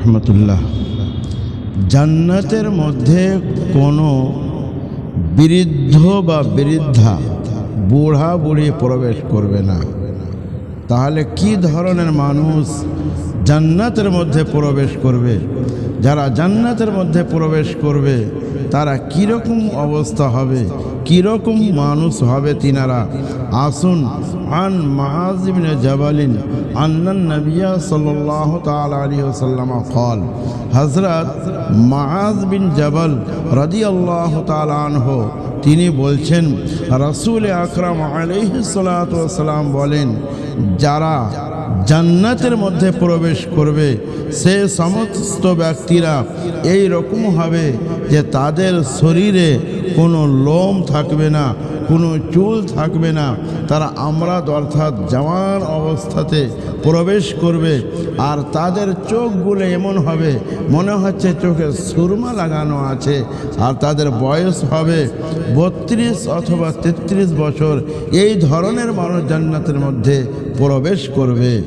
রহমতুল্লাহ। জান্নাতের মধ্যে কোনো বৃদ্ধ বা বৃদ্ধা বুড়া বুড়ি প্রবেশ করবে না। তাহলে কি ধরনের মানুষ জান্নাতের মধ্যে প্রবেশ করবে? যারা জান্নাতের মধ্যে প্রবেশ করবে, তারা কীরকম অবস্থা হবে? কীরকম মানুষ হবে তিনারা? আসুন, আন মাহাজিবিনে জবালিন আন্নান নবিয়া সাল্লাহ তাল আলী ওসাল্লামা ফল হজরত মাহাজ বিন জবল রদি আল্লাহ তালানহ তিনি বলছেন, রসুল আকরাম আলহিসাল্লাম বলেন, যারা জান্নাতের মধ্যে প্রবেশ করবে। সে সমস্ত ব্যক্তিরা এই রকম হবে যে তাদের শরীরে কোনো লোম থাকবে না, কোনো চুল থাকবে না। তারা আমরা অর্থাৎ জওয়ান অবস্থাতে প্রবেশ করবে আর তাদের চোখগুলো এমন হবে, মনে হচ্ছে চোখে সুরমা লাগানো আছে আর তাদের বয়স হবে বত্রিশ অথবা তেত্রিশ বছর। এই ধরনের মানুষ জান্নাতের মধ্যে প্রবেশ করবে।